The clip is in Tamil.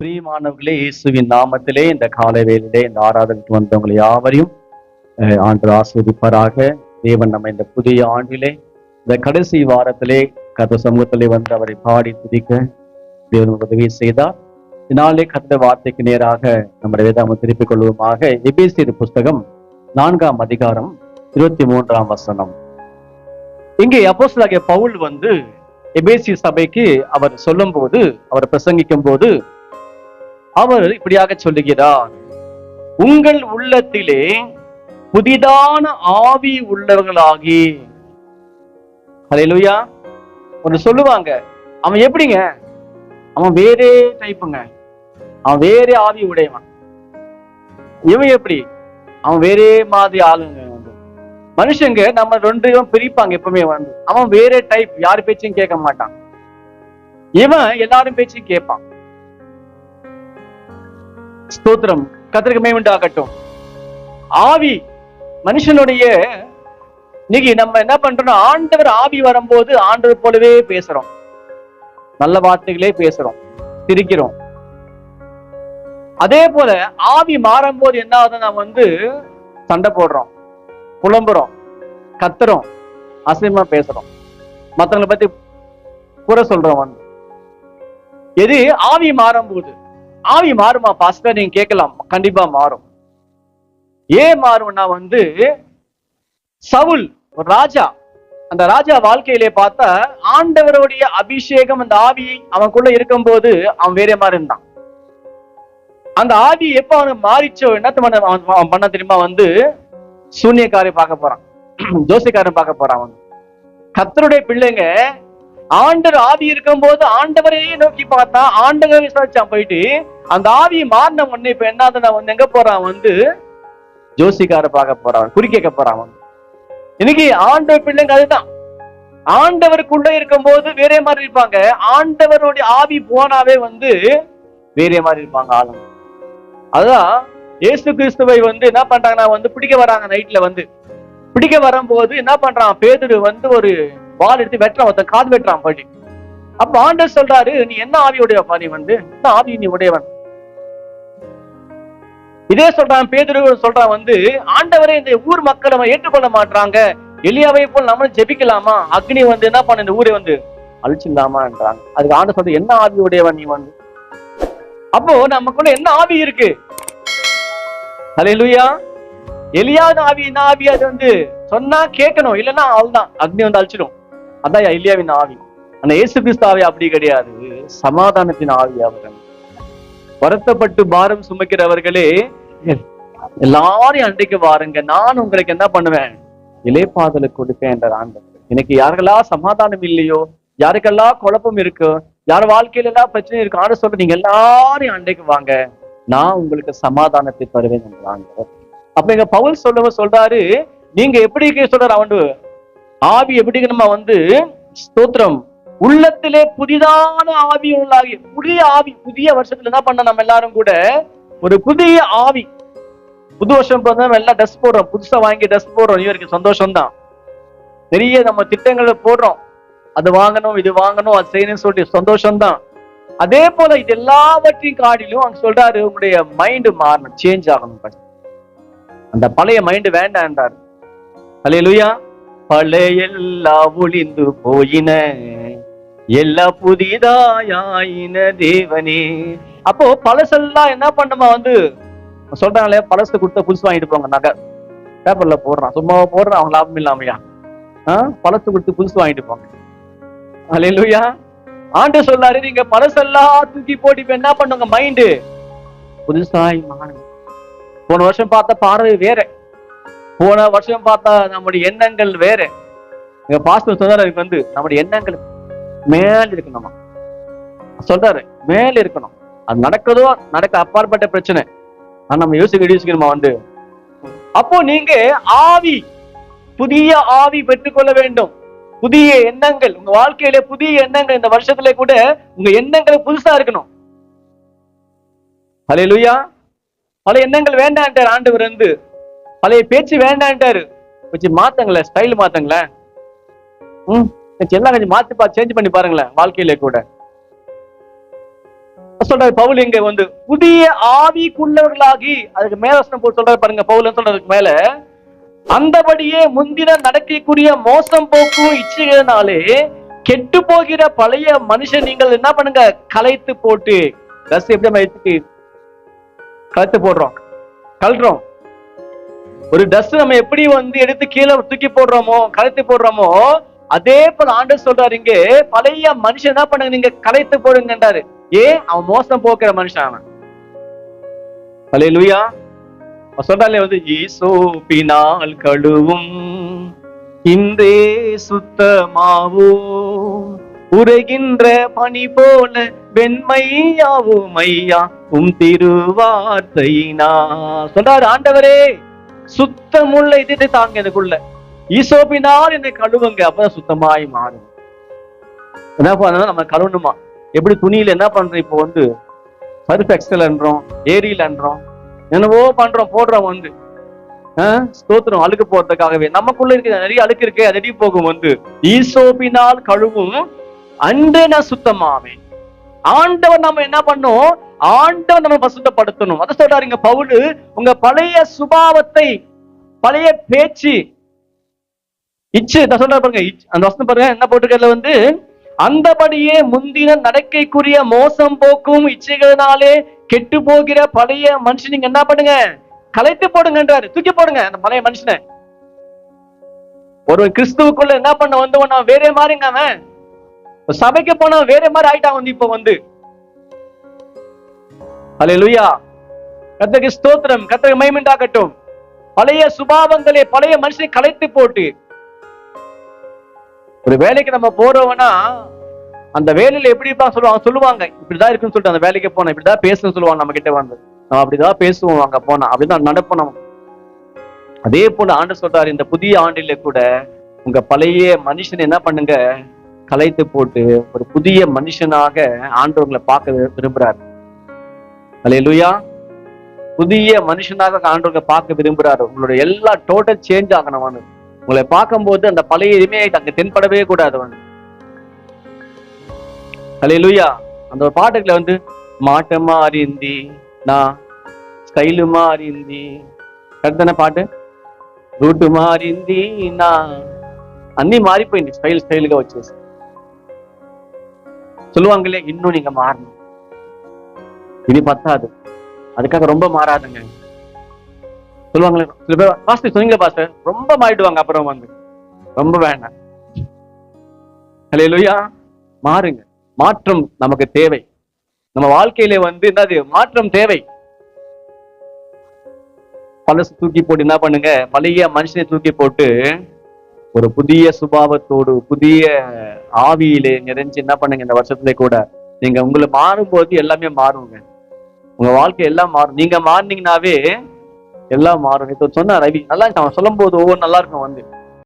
பிரியமானவர்களே இயேசுவின் நாமத்திலே இந்த காலை வேளையிலே இந்த ஆராதனைக்கு வந்தவங்களை யாவரையும் ஆண்டு ஆஸ்வதிப்பராக தேவன் நம்ம இந்த புதிய ஆண்டிலே இந்த கடைசி வாரத்திலே கத சமூகத்திலே வந்து அவரை பாடி துதிக்க தேவன் உதவி செய்தார். இதனாலே கத்த வார்த்தைக்கு நேராக நம்முடைய வேதாம திருப்பிக் கொள்வோமாக. எபேசியர் புஸ்தகம் நான்காம் அதிகாரம் இருபத்தி மூன்றாம் வசனம். இங்கே அப்போஸ்தலனாகிய பவுல் வந்து எபேசி சபைக்கு அவர் சொல்லும் போது அவர் பிரசங்கிக்கும் போது அவர் இப்படியாக சொல்லுகிறார். உங்கள் உள்ளத்திலே புதிதான ஆவி உள்ளவர்களாகி அலையலுயா ஒன்று சொல்லுவாங்க. அவன் எப்படிங்க? அவன் வேறே டைப்புங்க அவன் வேறே ஆவி உடையவன். இவன் எப்படி? அவன் வேறே மாதிரி ஆளுங்க. மனுஷங்க நம்ம ரெண்டு இவன் பிரிப்பாங்க எப்பவுமே வந்து. அவன் வேறே டைப் யார் பேச்சையும் கேட்க மாட்டான். இவன் எல்லாரும் பேச்சையும் கேட்பான். ஸ்தோத்திரம். கத்திரிக்கு மேம்பண்டாகட்டும் ஆவி மனுஷனுடைய இன்னைக்கு நம்ம என்ன பண்றோம் ஆண்டவர் ஆவி வரும்போது ஆண்டவர் போலவே பேசுறோம். நல்ல வார்த்தைகளே பேசுறோம். சிரிக்கிறோம். அதே போல ஆவி மாறும்போது என்ன ஆகுது நம்ம வந்து சண்டை போடுறோம். புலம்புறோம். கத்துறோம். அசிமா பேசுறோம். மத்தவங்களை பத்தி குறை சொல்றோம் வந்து எது? ஆவி மாறும்போது. ஆவி மாறுமா பாஸ்டர்? நீங்க கேட்கலாம். கண்டிப்பா மாறும். ஏன் மாறும்னா வந்து சவுல் ராஜா. அந்த ராஜா வாழ்க்கையிலே பார்த்தா ஆண்டவருடைய அபிஷேகம் அந்த ஆவி அவனுக்குள்ள இருக்கும்போது அவன் வேற மாதிரி இருந்தான். அந்த ஆவி எப்ப அவனுக்கு மாறிச்சோ என்ன அவன் அவன் பண்ண தெரியுமா வந்து சூன்யக்காரை பார்க்க போறான். ஜோசிக்காரன் பார்க்க போறான் அவன். கத்தருடைய பிள்ளைங்க ஆண்டவர் ஆவி இருக்கும் போது ஆண்டவரையே நோக்கி பார்த்தா ஆண்டவரை விசாரிச்சான். போயிட்டு அந்த ஆவி மாறின உடனே இப்ப என்ன வந்து எங்க போறான்? வந்து ஜோசிக்கார பார்க்க போறான். குறி கேட்க போறான் இன்னைக்கு ஆண்டவர் பிள்ளைங்க அதுதான். ஆண்டவருக்குள்ள இருக்கும்போது வேற மாதிரி இருப்பாங்க. ஆண்டவருடைய ஆவி போனாவே வந்து வேற மாதிரி இருப்பாங்க ஆளுங்க. அதுதான் இயேசு கிறிஸ்துவை வந்து என்ன பண்றாங்கன்னா வந்து பிடிக்க வராங்க நைட்ல வந்து. பிடிக்க வரும்போது என்ன பண்றான்? பேதுரு வந்து ஒரு வால் எடுத்து வெட்டுறான் ஒருத்தன் காது வெட்டுறான் படி அப்ப ஆண்டவர் சொல்றாரு நீ என்ன ஆவி உடையப்பா நீ வந்து? என்ன ஆவி நீ உடையவன்? இதே சொல்றான் பேதுரு சொல்றான் வந்து ஆண்டவரே இந்த ஊர் மக்கள் அவன் ஏற்றுக்கொள்ள மாட்டாங்க எளியாவை போல் நம்மளும் ஜெபிக்கலாமா? அக்னி வந்து என்ன பண்ண இந்த ஊரை வந்து அழிச்சிடலாமான்றாங்க. அதுக்கு ஆண்டு சொல்றது என்ன ஆவி உடையவன் நீ வந்து? அப்போ நமக்குள்ள என்ன ஆவி இருக்கு? ஹalleluya. எளியாவது ஆவி என்ன ஆவி அது வந்து? சொன்னா கேட்கணும் இல்லைன்னா அவள்தான் அக்னி வந்து அழிச்சிடும். அதான் ஐலியாவின் ஆவி. ஆனா இயேசு கிறிஸ்து ஆவி அப்படி கிடையாது. சமாதானத்தின் ஆவி அவர்கள். வருத்தப்பட்டு பாரம் சுமக்கிறவர்களே எல்லாரையும் அன்றைக்கு வாருங்க. நான் உங்களுக்கு என்ன பண்ணுவேன்? இலைப்பாதலுக்கு கொடுப்பேன் என்ற ஆண்டு எனக்கு யாருக்கெல்லாம் சமாதானம் இல்லையோ யாருக்கெல்லாம் குழப்பம் இருக்கோ யார் வாழ்க்கையில எல்லாம் பிரச்சனை இருக்கு ஆண்டு சொல்ற நீங்க எல்லாரையும் அன்றைக்கு வாங்க. நான் உங்களுக்கு சமாதானத்தை தருவேன் என்ற ஆண்டவர். அப்ப எங்க பவுல் சொல்லவ சொல்றாரு நீங்க எப்படி சொல்றாரு அவன்? ஆவி எப்படி நம்ம வந்து ஸ்தோத்திரம்? உள்ளத்திலே புதிதான ஆவி உள்ளாகி புதிய ஆவி புதிய வருஷத்துல என்ன பண்ண நம்ம எல்லாரும் கூட? ஒரு புதிய ஆவி. புது வருஷம் பிறந்தா நம்ம எல்லாம் ட்ரெஸ் போடுறோம். புதுசா வாங்கி ட்ரெஸ் போடுறோம். இவருக்கு சந்தோஷம் தான் நிறைய நம்ம திட்டங்களை போடுறோம். அது வாங்கணும் இது வாங்கணும் அது செய்யணும்னு சொல்லிட்டு சந்தோஷம் தான் அதே போல இது எல்லாவற்றையும் காட்டிலும் அங்க சொல்றாரு உங்களுடைய மைண்டு மாறணும் சேஞ்ச் ஆகணும். அந்த பழைய மைண்ட் வேண்டான்றாரு அல்லேலூயா பழைய ஒளிந்து போயின. எல்லா புதிதாயின தேவனே. அப்போ பழசெல்லாம் என்ன பண்ணுமா வந்து சொல்றாங்களே பழசு கொடுத்த புதுசு வாங்கிட்டு போங்க நகை. பேப்பர்ல போடுறான். சும்மா போடுறான் அவங்க லாபம் இல்லாமையா. ஆஹ் பழசு கொடுத்து புதுசு வாங்கிட்டு போங்க. அலையிலுயா ஆண்டு சொல்லாரு நீங்க பழசெல்லாம் தூக்கி போட்டு இப்ப என்ன பண்ணுங்க மைண்டு புதுசாய் மாணவன் போன வருஷம் பார்த்த பார்வை வேற. போன வருஷம் பார்த்தா நம்முடைய எண்ணங்கள் வேற. எங்க பாஸ்டர் சொன்னாரு அதுக்கு வந்து நம்முடைய எண்ணங்கள் மேல இருக்கணுமா? சொல்றாரு மேல இருக்கணும். அது நடக்குதோ நடக்க அப்பாற்பட்ட பிரச்சனை. ஆனா நம்ம யோசிக்க யோசிக்கணுமா வந்து அப்போ நீங்க ஆவி புதிய ஆவி பெற்றுக்கொள்ள வேண்டும். புதிய எண்ணங்கள் உங்க வாழ்க்கையில புதிய எண்ணங்கள் இந்த வருஷத்துல கூட உங்க எண்ணங்கள் புதுசா இருக்கணும். ஹalleluya பல எண்ணங்கள் வேண்டான்ட்டார் ஆண்டவர் வந்து பழைய பேச்சு வேண்டான்ட்டாரு. கொஞ்சம் மாத்தங்களேன் ஸ்டைல் மாத்தங்களேன். ம் எல்லாம் கொஞ்சம் மாத்தி பா சேஞ்ச் பண்ணி பாருங்களேன் வாழ்க்கையில கூட. சொல்றாரு பவுல் இங்க வந்து புதிய ஆவிக்குள்ளவர்களாகி அதுக்கு மேல போட்டு சொல்றாரு பாருங்க பவுல் சொல்றதுக்கு மேல? அந்தபடியே முந்தின நடக்கக்கூடிய மோசம் போக்கும் இச்சைகளினாலே கெட்டு போகிற பழைய மனுஷன் நீங்கள் என்ன பண்ணுங்க கலைத்து போட்டு ட்ரெஸ் எப்படி நம்ம எடுத்துட்டு கலைத்து போடுறோம் கழட்டுறோம். ஒரு டஸ்ட் நம்ம எப்படி வந்து எடுத்து கீழே தூக்கி போடுறோமோ கலைத்து போடுறோமோ அதே போல ஆண்டவர் சொல்றாரு இங்க பழைய மனுஷன் என்ன பண்ணுங்க நீங்க கலைத்து போடுங்கன்றாரு. ஏன்? அவன் மோசம் போக்குற மனுஷன் அவன். அலே லுயா சொல்றாலே வந்து பினால் கழுவும் இன்றே சுத்தமாவோ உரைகின்ற பனி போல வெண்மையாவோ மையா உம் திருவார்த்தையினா சொல்றாரு ஆண்டவரே. சுத்தமுள்ள இதயத்தை தாங்க எனக்குள்ள ஈசோப்பினால் என்னை கழுவுங்க அப்பதான் சுத்தமாய் மாறும் என்ன பண்ணணும் நம்ம கழுவணுமா? எப்படி துணியில என்ன பண்றோம் இப்போ வந்து? சர்ஃப் ஏரியில் அன்றோம் என்னவோ பண்றோம் போடுறோம் வந்து. ஆஹ் ஸ்தோத்திரம் அழுக்கு போறதுக்காகவே நமக்குள்ள இருக்க நிறைய அழுக்கு இருக்கு அது போகும் வந்து? ஈசோப்பினால் கழுவும் அன்று நான் சுத்தமாவேன். ஆண்டவர் நம்ம என்ன பண்ணும் ஆண்டவர் நம்ம பசுத்தப்படுத்தணும். அதை சொல்றாரு இங்க பவுலு. உங்க பழைய சுபாவத்தை பழைய பேச்சு. இச்சு நான் சொல்றேன் பாருங்க. இச்- அந்த வசனம் பாருங்க. என்ன போட்டிருக்கிறதுல வந்து? அந்தபடியே முந்தின நடக்கைக்குரிய மோசம் போக்கும் இச்சைகளினாலே கெட்டு போகிற பழைய மனுஷன் நீங்க என்ன பண்ணுங்க? கலைத்து போடுங்கன்றாரு. தூக்கி போடுங்க அந்த பழைய மனுஷனை. ஒரு கிறிஸ்துவுக்குள்ள என்ன பண்ண வந்தவன்? நான் வேற மாதிரிங்க அவன் சபைக்கு போனா வேற மாதிரி ஆயிட்டான் வந்து இப்ப வந்து. அலே லுயா கத்தக்கு ஸ்தோத்திரம் கர்த்தருக்கு மைமிண்டாகட்டும் பழைய சுபாவங்களை பழைய மனுஷனை கலைத்து போட்டு. ஒரு வேலைக்கு நம்ம போறோம்னா அந்த வேலையில எப்படி இருப்பாங்க சொல்லுவாங்க சொல்லுவாங்க. இப்படிதான் இருக்குன்னு சொல்லிட்டு அந்த வேலைக்கு போனோம் இப்படிதான் பேசணும்னு சொல்லுவாங்க நம்ம கிட்ட வந்து. நம்ம அப்படிதான் பேசுவோம் அங்க போனா. அப்படிதான் நடப்போம் நம்ம அதே போல ஆண்டு சொல்றாரு இந்த புதிய ஆண்டில கூட உங்க பழைய மனுஷன் என்ன பண்ணுங்க கலைத்து போட்டு ஒரு புதிய மனுஷனாக ஆண்டவர்களை பார்க்க வி- விரும்புறாரு அல்லேலூயா புதிய மனுஷனாக ஆண்டவர்களை பார்க்க விரும்புறாரு உங்களுடைய எல்லா டோட்டல் சேஞ்ச் ஆகணும் வந்து உங்களை பார்க்கும்போது அந்த பழைய எதுவுமே அங்க தென்படவே கூடாது வந்து அல்லேலூயா அந்த ஒரு பாட்டுக்குள்ள வந்து மாட்ட மாறிந்தி நான் ஸ்டைலு மாறிந்தி கரெக்டான பாட்டு రూటు మారింది నా అన్ని మారిపోయింది స్టైల్ స్టైల్ గా వచ్చేసి சொல்லுவாங்களே இன்னும் நீங்க மாறணும். இனி பத்தாது. அதுக்காக ரொம்ப மாறாதுங்க. சொல்லுவாங்களே சில பேர் பாஸ்டர் சொன்னீங்க பாஸ்டர். ரொம்ப மாறிடுவாங்க அப்புறம் வந்து. ரொம்ப வேண்டாம். இல்லையா மாறுங்க. மாற்றம் நமக்கு தேவை. நம்ம வாழ்க்கையில வந்து என்னது? மாற்றம் தேவை. பழசு தூக்கி போட்டு என்ன பண்ணுங்க? பழைய மனுஷனை தூக்கி போட்டு ஒரு புதிய சுபாவத்தோடு புதிய ஆவியிலே நிறைஞ்சு என்ன பண்ணுங்க இந்த வருஷத்துல கூட. நீங்க உங்களை மாறும்போது எல்லாமே மாறுங்க. உங்க வாழ்க்கை எல்லாம் மாறும். நீங்க மாறினீங்கன்னாவே எல்லாம் மாறும். இப்போ சொன்னா ரவி நல்லா அவன் சொல்லும் போது ஒவ்வொரு நல்லா இருக்கும் வந்து.